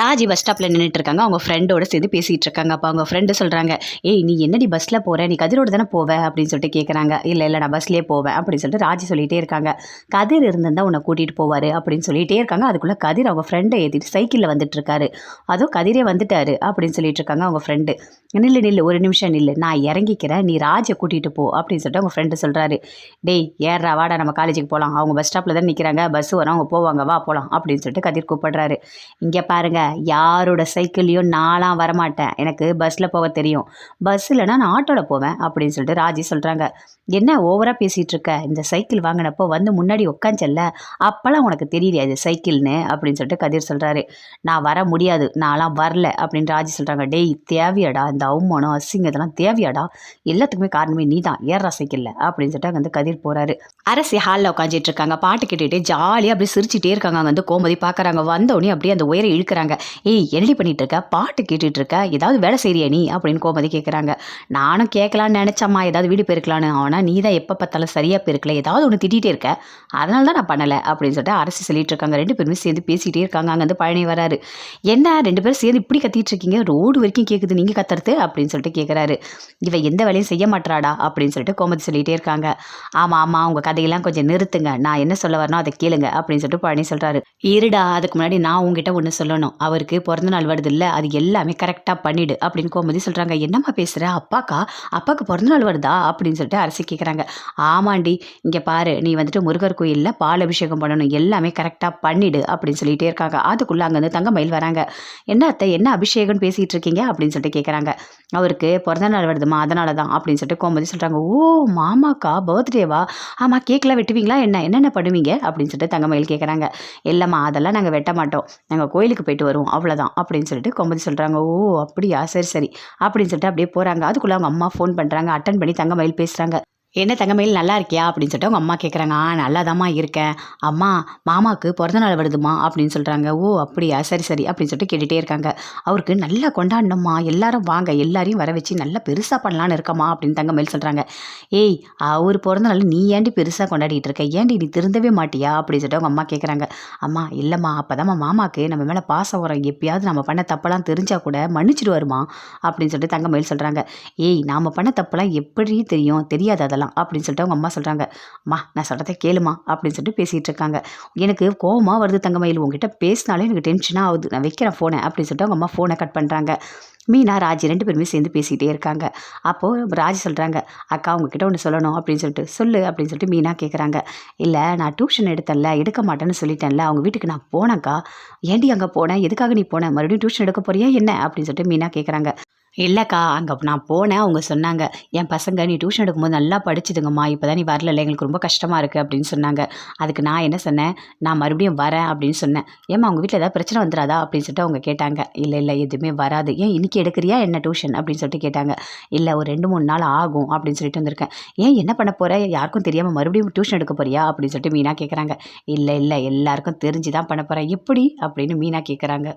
Raji bus ஸ்டாப்பில் நின்றுட்டு இருக்காங்க அவங்க ஃப்ரெண்டோட சேர்ந்து பேசிகிட்டு இருக்காங்க அப்போ அவங்க ஃப்ரெண்டு சொல்கிறாங்க ஏய் நீ என்னடி பஸ்ஸில் போகிற நீ கதிரோடு தானே போவ? அப்படின்னு சொல்லிட்டு கேட்குறாங்க இல்லை இல்லை நான் பஸ்லேயே போவேன். அப்படின்னு சொல்லிட்டு ராஜி சொல்லிகிட்டே இருக்காங்க. கதிர் இருந்திருந்தால் உன்னை கூட்டிகிட்டு போவார் அப்படின்னு சொல்லிகிட்டே இருக்காங்க. அதுக்குள்ளே கதிர் அவங்க ஃப்ரெண்டை ஏற்றிட்டு சைக்கிளில் வந்துட்டு இருக்காரு அதுவும் கதிரே வந்துட்டாரு அப்படின்னு சொல்லிட்டு இருக்காங்க அவங்க ஃப்ரெண்டு நில்லு நில்லு ஒரு நிமிஷம் நில்லு. நான் இறங்கிக்கிறேன். நீ ராஜை கூட்டிகிட்டு போ. அப்படின்னு சொல்லிட்டு அவங்க ஃப்ரெண்டு சொல்கிறாரு டேய் ஏறா வாடா நம்ம காலேஜுக்கு போகலாம் அவங்க பஸ் ஸ்டாப்பில் தான் நிற்கிறாங்க பஸ் வரும் அவங்க போவாங்க. வா போகலாம் அப்படின்னு சொல்லிட்டு கதிர் கூப்பிடுறாரு. இங்கே பாருங்க யாரோட சைக்கிள்லையும் நான்லாம் வரமாட்டேன். எனக்கு பஸ்ஸில் போக தெரியும். பஸ் இல்லைனா நான் ஆட்டோவில் போவேன் அப்படின்னு சொல்லிட்டு ராஜி சொல்கிறாங்க என்ன ஓவராக பேசிகிட்டு இருக்க? இந்த சைக்கிள் வாங்கினப்போ வந்து முன்னாடி உட்காந்துச்சல்ல அப்போல்லாம் உனக்கு தெரியலையா இது சைக்கிள்னு அப்படின்னு சொல்லிட்டு கதிர் சொல்கிறாரு நான் வர முடியாது நான்லாம் வரல அப்படின்னு ராஜி சொல்கிறாங்க டேய் தேவையாடா இந்த அவமானம் அசிங்கம் இதெல்லாம் தேவையாடா? எல்லாத்துக்குமே காரணமே நீ தான் ஏறா சைக்கிளில் அப்படின்னு சொல்லிட்டு அங்கே வந்து கதிர் போகிறாரு அரசி ஹாலில் உட்காந்துட்டு இருக்காங்க. பாட்டு கேட்டுகிட்டே ஜாலியாக அப்படியே சிரிச்சிட்டே இருக்காங்க. அங்கே வந்து கோமதி பார்க்குறாங்க வந்தோடனே அப்படியே அந்த உயரை இழுக்கிறாங்க. ஏய் என்னடி பண்ணிகிட்டு இருக்க பாட்டு கேட்டுட்டு இருக்க ஏதாவது வேலை செய்றியா நீ? அப்படின்னு கோமதி கேட்குறாங்க நானும் கேட்கலான்னு நினச்சம்மா. ஏதாவது வீடு போயிருக்கலான்னு ஆனால் நீ தான் எப்போ பார்த்தாலும் சரியாக போயிருக்கல ஏதாவது ஒன்று திட்டிகிட்டே இருக்க. அதனால தான் நான் பண்ணலை. அப்படின்னு சொல்லிட்டு அரசு சொல்லிட்டு இருக்காங்க. ரெண்டு பேருமே சேர்ந்து பேசிகிட்டே இருக்காங்க. அங்கேருந்து பழனி வராரு. என்ன? ரெண்டு பேரும் சேர்ந்து இப்படி கத்திட்டு இருக்கீங்க? ரோடு வரைக்கும் கேட்குது நீங்கள் கத்துறது? அப்படின்னு சொல்லிட்டு கேட்குறாரு இவ எந்த வேலையும் செய்ய மாட்டாடா அப்படின்னு சொல்லிட்டு கோமதி சொல்லிகிட்டே இருக்காங்க. ஆமாம் ஆமாம் உங்கள் கதையெல்லாம் கொஞ்சம் நிறுத்துங்க. நான் என்ன சொல்ல வரணும் அதை கேளுங்க. அப்படின்னு சொல்லிட்டு பழனி சொல்கிறாரு இருடா. அதுக்கு முன்னாடி நான் உங்ககிட்ட ஒன்று சொல்லணும். அவருக்கு பிறந்த நாள் வருது இல்லை அது எல்லாமே கரெக்டாக பண்ணிடு அப்படின்னு கோமதி சொல்கிறாங்க என்னம்மா பேசுகிற அப்பாக்கா? அப்பாவுக்கு பிறந்த நாள் வருதா? அப்படின்னு சொல்லிட்டு அரசு கேட்குறாங்க ஆமாண்டி இங்கே பாரு நீ வந்துட்டு முருகர் கோயிலில் பால் அபிஷேகம் பண்ணணும். எல்லாமே கரெக்டாக பண்ணிடு அப்படின்னு சொல்லிட்டே இருக்காங்க. அதுக்குள்ளே அங்கேருந்து தங்க தங்கமயில் வராங்க. என்ன அத்தை என்ன அபிஷேகம்னு பேசிகிட்டு இருக்கீங்க? அப்படின்னு சொல்லிட்டு கேட்குறாங்க அவருக்கு பிறந்த நாள் வருதுமா அதனால தான் அப்படின்னு சொல்லிட்டு கோமதி சொல்கிறாங்க ஓ மாமாக்கா பர்த்டேவா? ஆமாம் கேக்கெலாம் வெட்டுவீங்களா என்ன? என்னென்ன பண்ணுவீங்க? அப்படின்னு சொல்லிட்டு தங்கமயில் கேட்குறாங்க இல்லைம்மா அதெல்லாம் நாங்கள் வெட்ட மாட்டோம். நாங்கள் கோயிலுக்கு போயிட்டு வருவோம் அவ்வளோதான் அப்படின்னு சொல்லிட்டு கோமதி சொல்கிறாங்க ஓ அப்படியா? சரி சரி அப்படின்னு சொல்லிட்டு அப்படியே போகிறாங்க அதுக்குள்ளே அவங்க அம்மா ஃபோன் பண்ணுறாங்க அட்டன் பண்ணி தங்கமயில் பேசுகிறாங்க என்ன தங்கமயில் நல்லா இருக்கியா? அப்படின்னு சொல்லிட்டு அவங்க அம்மா கேட்குறாங்க ஆ நல்லாதாம்மா இருக்கேன். அம்மா மாமாவுக்கு பிறந்த நாள் வருதுமா அப்படின்னு சொல்கிறாங்க ஓ அப்படியா? சரி சரி அப்படின்னு சொல்லிட்டு கேட்டுகிட்டே இருக்காங்க. அவருக்கு நல்லா கொண்டாடணும்மா. எல்லாரும் வாங்க. எல்லாரையும் வர வச்சு நல்லா பெருசாக பண்ணலான்னு இருக்கம்மா அப்படின்னு தங்கமயில் சொல்கிறாங்க ஏய் அவர் பிறந்த நாள் நீ ஏண்டி பெருசாக கொண்டாடிட்டு இருக்க? ஏண்டி நீ திருந்தவே மாட்டியா? அப்படின்னு சொல்லிட்டு அவங்க அம்மா கேட்குறாங்க அம்மா இல்லைம்மா. அப்போ மாமாவுக்கு நம்ம மேலே பாசம் வரோம். எப்பயாவது நம்ம பண்ண தப்பெல்லாம் தெரிஞ்சால் கூட மன்னிச்சிடுவாருமா அப்படின்னு சொல்லிட்டு தங்கமயில் சொல்கிறாங்க ஏய் நாம் பண்ண தப்பெல்லாம் எப்படி தெரியும். தெரியாது அதெல்லாம் அப்படின்னு சொல்லிட்டு அவங்க அம்மா சொல்கிறாங்க அம்மா நான் சொல்கிறத கேளுமா அப்படின்னு சொல்லிட்டு பேசிகிட்டு இருக்காங்க. எனக்கு கோவமாக வருது தங்கமயில் உங்ககிட்ட பேசினாலே எனக்கு டென்ஷனாக ஆகுது. நான் வைக்கிறேன் ஃபோனை அப்படின்னு சொல்லிட்டு அவங்க அம்மா ஃபோனை கட் பண்ணுறாங்க மீனா ராஜி ரெண்டு பேருமே சேர்ந்து பேசிகிட்டே இருக்காங்க. அப்போது ராஜி சொல்கிறாங்க அக்கா உங்ககிட்ட ஒன்று சொல்லணும் அப்படின்னு சொல்லிட்டு சொல்லு அப்படின்னு சொல்லிட்டு மீனா கேட்குறாங்க இல்லை நான் டியூஷன் எடுத்தேன்ல எடுக்க மாட்டேன்னு சொல்லிட்டேன்ல அவங்க வீட்டுக்கு நான் போனேன்க்கா. ஏண்டி அங்கே போனேன் எதுக்காக நீ போனேன் மறுபடியும் டியூஷன் எடுக்க போறியா என்ன? அப்படின்னு சொல்லிட்டு மீனா கேட்குறாங்க இல்லைக்கா அங்கே நான் போனேன். அவங்க சொன்னாங்க என் பசங்க நீ டியூஷன் எடுக்கும்போது நல்லா படிச்சுதுங்கம்மா. இப்போ தான் நீ வரல எங்களுக்கு ரொம்ப கஷ்டமாக இருக்குது அப்படின்னு சொன்னாங்க. அதுக்கு நான் என்ன சொன்னேன் நான் மறுபடியும் வரேன் அப்படின்னு சொன்னேன். ஏமா அவங்க வீட்டில் ஏதாவது பிரச்சனை வந்துடாதா அப்படின்னு சொல்லிட்டு அவங்க கேட்டாங்க. இல்லை இல்லை எதுவுமே வராது. ஏன் இன்னைக்கு எடுக்கிறியா என்ன டியூஷன் அப்படின்னு சொல்லிட்டு கேட்டாங்க. இல்லை ஒரு ரெண்டு மூணு நாள் ஆகும் அப்படின்னு சொல்லிட்டு வந்திருக்கேன். ஏன் என்ன பண்ண போகிற யாருக்கும் தெரியாமல் மறுபடியும் டியூஷன் எடுக்க போறியா? அப்படின்னு சொல்லிட்டு மீனா கேட்குறாங்க இல்லை இல்லை எல்லாருக்கும் தெரிஞ்சு தான் பண்ண போகிறேன் எப்படி? அப்படின்னு மீனா கேட்குறாங்க